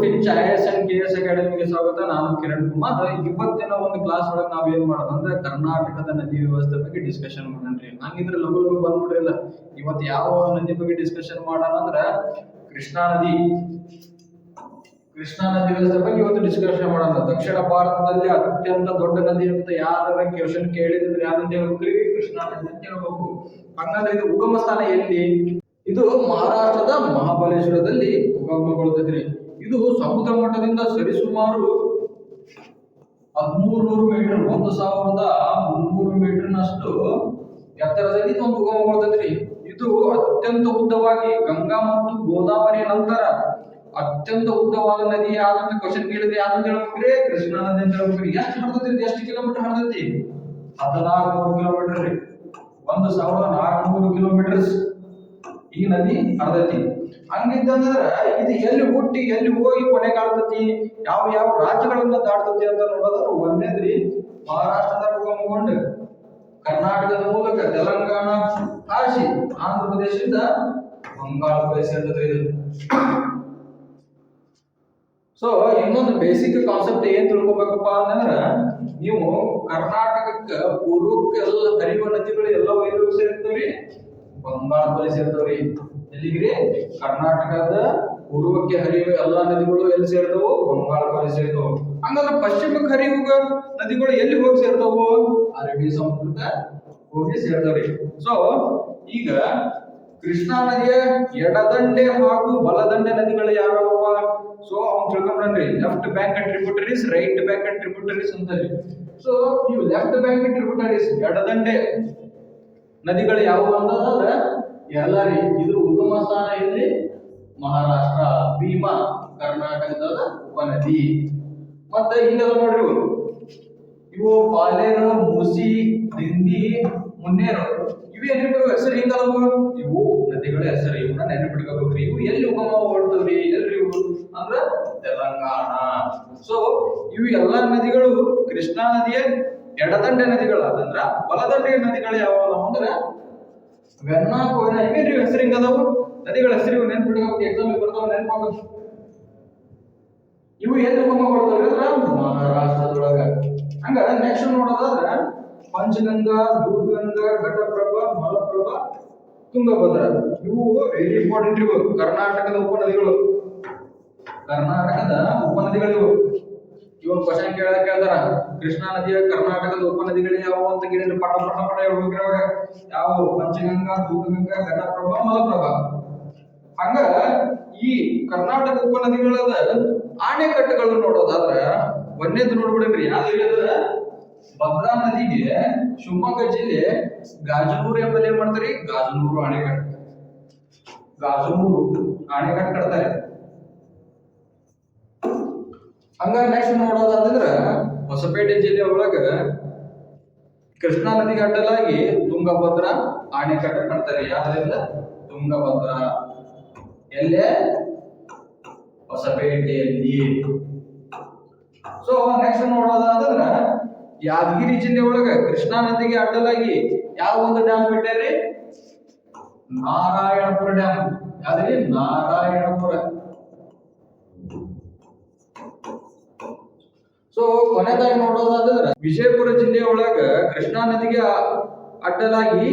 K S ಅಕಾಡೆಮಿಗೆ ಸ್ವಾಗತ. ನಾನು ಕಿರಣ್ ಕುಮಾರ್. ಇವತ್ತಿನ ಒಂದು ಕ್ಲಾಸ್ ಒಳಗೆ ನಾವು ಏನ್ ಮಾಡೋದು ಅಂದ್ರೆ ಕರ್ನಾಟಕದ ನದಿ ವ್ಯವಸ್ಥೆ ಬಗ್ಗೆ ಡಿಸ್ಕಷನ್ ಮಾಡೋಣ್ರಿ ಹಂಗಿದ್ರೆ ಲಘು ಲಘು ಬಂದ್ಬಿಡ್ರಿ ಇಲ್ಲ ಇವತ್ತು ಯಾವ ನದಿ ಬಗ್ಗೆ ಡಿಸ್ಕಷನ್ ಮಾಡೋಣ ಅಂದ್ರೆ ಕೃಷ್ಣಾ ನದಿ. ಕೃಷ್ಣಾ ನದಿ ವ್ಯವಸ್ಥೆ ಬಗ್ಗೆ ಇವತ್ತು ಡಿಸ್ಕಷನ್ ಮಾಡೋಣ. ದಕ್ಷಿಣ ಭಾರತದಲ್ಲಿ ಅತ್ಯಂತ ದೊಡ್ಡ ನದಿ ಅಂತ ಯಾರ ಕ್ವಶನ್ ಕೇಳಿದ್ರೆ ಯಾರಂತ ಹೇಳ್ಬೇಕ್ರಿ ಕೃಷ್ಣಾ ನದಿ ಅಂತ ಹೇಳ್ಬೇಕು. ಹಂಗಂದ್ರೆ ಇದು ಉಗಮ ಸ್ಥಾನ ಎಲ್ಲಿ? ಇದು ಮಹಾರಾಷ್ಟ್ರದ ಮಹಾಬಲೇಶ್ವರದಲ್ಲಿ ಉಗಮಗೊಳ್ತೈತ್ರಿ ಇದು ಸಮುದ್ರ ಮಟ್ಟದಿಂದ ಸರಿಸುಮಾರು ಹದಿಮೂರು ನೂರು ಮೀಟರ್, ಒಂದು ಸಾವಿರದ ಮುನ್ನೂರು ಮೀಟರ್ನಷ್ಟು ಎತ್ತರದಲ್ಲಿ ಒಂದು ಉಗಮಗೊಳ್ತೈತ್ರಿ ಇದು ಅತ್ಯಂತ ಉದ್ದವಾಗಿ ಗಂಗಾ ಮತ್ತು ಗೋದಾವರಿ ನಂತರ ಅತ್ಯಂತ ಉದ್ದವಾದ ನದಿ ಯಾವ್ದಂತ ಕ್ವಶನ್ ಕೇಳಿದ್ರೆ ಯಾವ್ದಂತ ಹೇಳ್ಬೇಕ್ರಿ? ಕೃಷ್ಣಾ ನದಿ ಅಂತ ಹೇಳ್ಬೇಕ್ರಿ. ಎಷ್ಟು ಹರಿದೈತಿ ಎಷ್ಟು ಕಿಲೋಮೀಟರ್ ಹರಿದೈತಿ ಹದಿನಾಲ್ಕು ಕಿಲೋಮೀಟರ್ ರೀ. ಒಂದು ಸಾವಿರದ ನಾಲ್ಕುನೂರು ಕಿಲೋಮೀಟರ್ಸ್. ಈ ನದಿ ಹರದತಿ. ಹಂಗಿದ್ದಂದ್ರ ಇದು ಎಲ್ಲಿ ಹುಟ್ಟಿ, ಎಲ್ಲಿ ಹೋಗಿ ಕೊನೆ ಕಾಡ್ತತಿ ಯಾವ ಯಾವ ರಾಜ್ಯಗಳನ್ನ ದಾಟ್ತತಿ ಅಂತ ನೋಡೋದಾದ್ರೆ ಒಂದೇದ್ರಿ ಮಹಾರಾಷ್ಟ್ರದಾಗ ಉಗಮಗೊಂಡು ಕರ್ನಾಟಕದ ಮೂಲಕ ತೆಲಂಗಾಣ, ಕಾಶಿ ಆಂಧ್ರ ಪ್ರದೇಶದಿಂದ ಬಂಗಾಳ ಪ್ರದೇಶ ಇದು. ಸೊ ಇನ್ನೊಂದು ಬೇಸಿಕ್ ಕಾನ್ಸೆಪ್ಟ್ ಏನ್ ತಿಳ್ಕೊಬೇಕಪ್ಪ ಅಂತಂದ್ರ ನೀವು ಕರ್ನಾಟಕಕ್ಕ ಪೂರ್ವಕ್ಕೆ ಎಲ್ಲ ಹರಿಯುವ ನದಿಗಳು ಎಲ್ಲ ವೈರು ಸೇರ್ತವ್ರಿ ಬಂಗಾಳ ಬಳಿ ಸೇರ್ತವ್ರಿ. ಎಲ್ಲಿಗ್ರಿ? ಕರ್ನಾಟಕದ ಪೂರ್ವಕ್ಕೆ ಹರಿಯುವ ಎಲ್ಲಾ ನದಿಗಳು ಎಲ್ಲಿ ಸೇರ್ತವು? ಬಂಗಾಳ ಬಳಿ ಸೇರ್ತವು. ಹಂಗಂದ್ರೆ ಪಶ್ಚಿಮಕ್ಕೆ ಹರಿಯುವ ನದಿಗಳು ಎಲ್ಲಿ ಹೋಗಿ ಸೇರ್ತವು? ಅರಬ್ಬಿ ಸಮುದ್ರಕ್ಕ ಹೋಗಿ ಸೇರ್ತವ್ರಿ. ಸೊ ಈಗ ಕೃಷ್ಣಾ ನದಿಯ ಎಡದಂಡೆ ಹಾಗೂ ಬಲದಂಡೆ ನದಿಗಳು ಯಾವ್ಯಾವಪ್ಪ? ಸೊ ಅವ್ನು ತಿಳ್ಕೊಂಡ್ರಿ left bank tributaries right bank tributaries ಅಂತ ಸೊ ಇವು ಲೆಫ್ಟ್ ಬ್ಯಾಂಕ್ ಟ್ರಿಬ್ಯೂಟರೀಸ್ ಎಡದಂಡೆ ನದಿಗಳು ಯಾವುವು ಅಂತಂದ್ರೆ ಎಲ್ಲಾರಿ ಇದು ಉಗಮ ಸ್ಥಾನ ಎಲ್ಲಿ? ಮಹಾರಾಷ್ಟ್ರ, ಭೀಮಾ ಕರ್ನಾಟಕದ ಉಪನದಿ ಮತ್ತೆ ಹಿಂಗೆಲ್ಲ ನೋಡ್ರಿ ಇವು ಇವು ಪಾಲೇರು, ಮೂಸಿ, ದಿಂಡಿ, ಮುನ್ನೇರು. ಇವು ಏನಿರ್ಬೇಕು ಹೆಸರು ಹಿಂಗಲ್ವ ಇವು ನದಿಗಳ ಹೆಸರು ಇವನ್ನ ನೆನಪಿಡ್ಕೋಬೇಕ್ರಿ ಇವು ಎಲ್ಲಿ ಉಗಮ ಹೊರಡ್ತವ್ರಿ ಎಲ್ರಿ ಇವು ಅಂದ್ರ ತೆಲಂಗಾಣ. ಸೊ ಇವು ಎಲ್ಲಾ ನದಿಗಳು ಕೃಷ್ಣಾ ನದಿಯ ಎಡದಂಡೆ ನದಿಗಳು ಅದಂದ್ರ ಬಲದಂಡೆ ನದಿಗಳು ಯಾವ ಅಂದ್ರೆ ವೆನ್ನಾ, ಕೊಯ್ನಾ ಇವೇನ್ರಿ ಹೆಸರು ಹಿಂಗದಾವು ನದಿಗಳ ಹೆಸರು ನೆನ್ಪಿಡ್ಕೊಂಡು ಎಕ್ಸಾಮ್ ಬರ್ತಾವ, ನೆನ್ಪಾಗಬೇಕು. ಇವು ಏನು ಉಗಮ ಕೊಡ್ತಾವ್ರಿ ಅಂದ್ರ ಮಹಾರಾಷ್ಟ್ರದೊಳಗ. ಹಂಗ ನೆಕ್ಸ್ಟ್ ನೋಡೋದಾದ್ರ ಪಂಚಗಂಗಾ, ದೂರ್ಗಂಗಾ, ಘಟಪ್ರಭಾ, ಮಲಪ್ರಭಾ, ತುಂಗಭದ್ರಾ. ಇವು ವೆರಿ ಇಂಪಾರ್ಟೆಂಟ್ ಇವು. ಕರ್ನಾಟಕದ ಉಪನದಿಗಳು. ಕರ್ನಾಟಕದ ಉಪನದಿಗಳು ಇವು. ಇವನ್ ಕ್ವಶನ್ ಕೇಳ ಕೇಳ್ತಾರ. ಕೃಷ್ಣಾ ನದಿಯ ಕರ್ನಾಟಕದ ಉಪನದಿಗಳು ಯಾವುವು ಅಂತ ಕೇಳಿದ್ರೆ ಪಟ ಪಟ ಪಟ ಹೇಳ್ಬೇಕ್ರಿ ಅವಾಗ ಯಾವ? ಪಂಚಗಂಗಾ ದೂರಗಂಗಾ ಘಟಪ್ರಭಾ ಮಲಪ್ರಭಾ. ಹಂಗ ಈ ಕರ್ನಾಟಕ ಉಪನದಿಗಳದ ಆಣೆಕಟ್ಟುಗಳು ನೋಡೋದಾದ್ರ ಒಂದೇದು ನೋಡ್ಬಿಡ್ರಿ ಯಾವ್ದು ಹೇಳಿದ್ರ? ಭದ್ರಾ ನದಿಗೆ ಶಿವಮೊಗ್ಗ ಜಿಲ್ಲೆ ಗಾಜನೂರು ಎಂಬಲ್ಲಿ ಏನ್ ಮಾಡ್ತಾರೆ? ಗಾಜನೂರು ಅಣೆಕಟ್ಟು ಗಾಜನೂರು ಅಣೆಕಟ್ಟು ಕಟ್ತಾರೆ. ಹಂಗ ನೆಕ್ಸ್ಟ್ ನೋಡೋದಾದ್ರ ಹೊಸಪೇಟೆ ಜಿಲ್ಲೆ ಒಳಗ ಕೃಷ್ಣಾ ನದಿಗೆ ಅಡ್ಡಲಾಗಿ ತುಂಗಭದ್ರ ಅಣೆಕಟ್ಟು ಕಟ್ತಾರೆ ಯಾವ್ದ್ರಿಂದ? ತುಂಗಭದ್ರ. ಎಲ್ಲೇ? ಹೊಸಪೇಟೆಯಲ್ಲಿ ಸೊ ನೆಕ್ಸ್ಟ್ ನೋಡೋದಾದ್ರ ಯಾದಗಿರಿ ಜಿಲ್ಲೆ ಒಳಗ ಕೃಷ್ಣಾ ನದಿಗೆ ಅಡ್ಡಲಾಗಿ ಯಾವ ಒಂದು ಡ್ಯಾಮ್ ಬಿಟ್ಟಾರಿ? ನಾರಾಯಣಪುರ ಡ್ಯಾಮ್ ಯಾವ್ದ್ರಿ ನಾರಾಯಣಪುರ ಸೊ ಕೊನೆದಾಗಿ ನೋಡೋದಾದ್ರೆ ವಿಜಯಪುರ ಜಿಲ್ಲೆಯೊಳಗ ಕೃಷ್ಣಾ ನದಿಗೆ ಅಡ್ಡಲಾಗಿ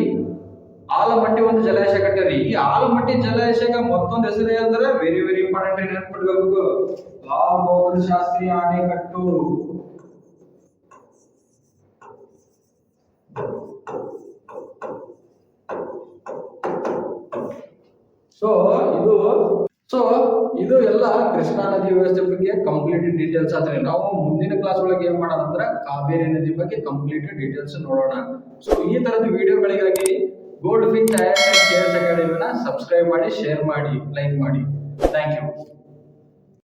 ಆಲಮಟ್ಟಿ ಒಂದು ಜಲಾಶಯ ಕಟ್ಟರಿ ಈ ಆಲಮಟ್ಟಿ ಜಲಾಶಯಕ್ಕೆ ಮತ್ತೊಂದು ಹೆಸರು ಏನಂದ್ರೆ ವೆರಿ ವೆರಿ ಇಂಪಾರ್ಟೆಂಟ್ ನೆನ್ಪಿಟ್ಕೋಬೇಕು ಲಾಲ್ ಬಹದ್ದೂರ್ ಶಾಸ್ತ್ರಿ ಅಣೆಕಟ್ಟು ಸೊ ಇದು ಸೊ ಇದು ಎಲ್ಲ ಕೃಷ್ಣಾ ನದಿ ವ್ಯವಸ್ಥೆ ಬಗ್ಗೆ ಕಂಪ್ಲೀಟ್ ಡೀಟೇಲ್ಸ್ ಆದ್ರೆ ನಾವು ಮುಂದಿನ ಕ್ಲಾಸ್ ಒಳಗೆ ಏನ್ ಮಾಡೋಣ ಅಂದ್ರೆ ಕಾವೇರಿ ನದಿ ಬಗ್ಗೆ ಕಂಪ್ಲೀಟ್ ಡೀಟೇಲ್ಸ್ ನೋಡೋಣ. ಸೊ ಈ ತರದ ವಿಡಿಯೋಗಳಿಗಾಗಿ ಗೋಲ್ಡ್ ಫಿನ್ ಅಕಾಡೆಮಿನ ಸಬ್ಸ್ಕ್ರೈಬ್ ಮಾಡಿ ಶೇರ್ ಮಾಡಿ ಲೈಕ್ ಮಾಡಿ. Thank you